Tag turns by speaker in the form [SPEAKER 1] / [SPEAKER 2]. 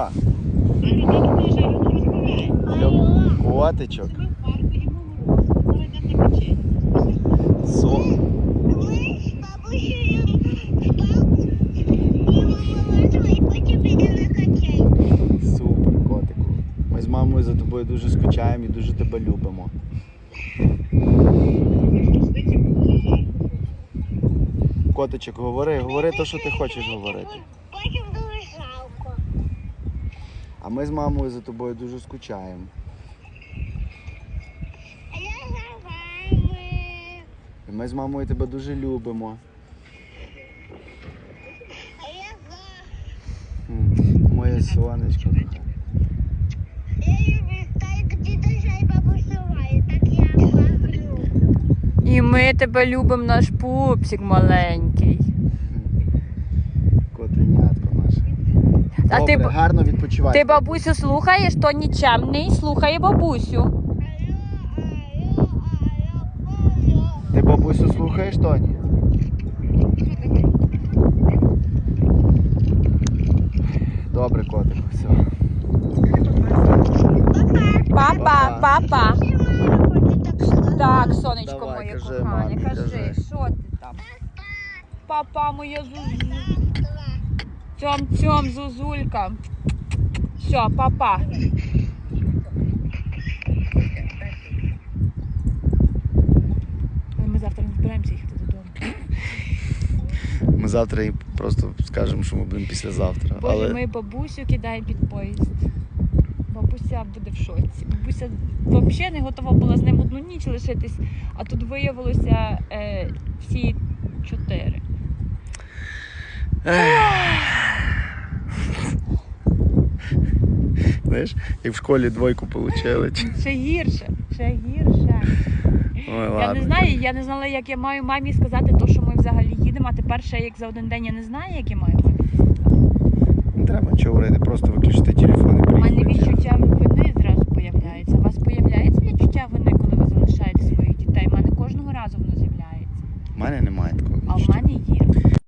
[SPEAKER 1] Що? Котичок. Супер, котику. Ми з мамою за тобою дуже скучаємо і дуже тебе любимо. Котичок, говори, говори те, що ти хочеш говорити.
[SPEAKER 2] Потім дуже жалко.
[SPEAKER 1] А ми з мамою за тобою дуже скучаємо. І ми з мамою тебе дуже любимо.
[SPEAKER 2] А я.
[SPEAKER 1] Моє сонечко.
[SPEAKER 3] І ми тебе любимо, наш пупсик маленький. А Добре, ти б-
[SPEAKER 1] гарно відпочивай. Ти бабусю
[SPEAKER 3] слухаєш, то нічемний, слухає бабусю.
[SPEAKER 1] Ти бабусю слухаєш, Тоні? Добре, котику, все.
[SPEAKER 3] Папа, папа. Так.
[SPEAKER 2] Так,
[SPEAKER 3] сонечко Давай, моє кажи, кохане, мамі, кажи, кажи. що ти там? Папа моя зузу. Два. Цьом, цьом, зузулька. Все, папа. Ми завтра не збираємося їхати додому.
[SPEAKER 1] Ми завтра їм просто скажемо, що ми будемо післязавтра. Боже, Але
[SPEAKER 3] ми бабусю кидаємо під поїзд. Бабуся буде в шоці. Бабуся взагалі не готова була з ним одну ніч лишитись, а тут виявилося е, всі чотири.
[SPEAKER 1] Знаєш, як в школі двойку отримали.
[SPEAKER 3] Ще гірше, ще гірше. Ой, ладно. Я не знаю, я не знала, як я маю мамі сказати, то, що ми взагалі їдемо, а тепер ще як за один день я не знаю, як я маю мамі сказати.
[SPEAKER 1] Не треба нічого говорити, просто виключити телефон і приїхати. У мене відчуття
[SPEAKER 3] вини зразу появляється. У вас появляється відчуття вини, коли ви залишаєте своїх дітей? У мене кожного разу воно з'являється.
[SPEAKER 1] У мене немає такого. А в мене
[SPEAKER 3] є.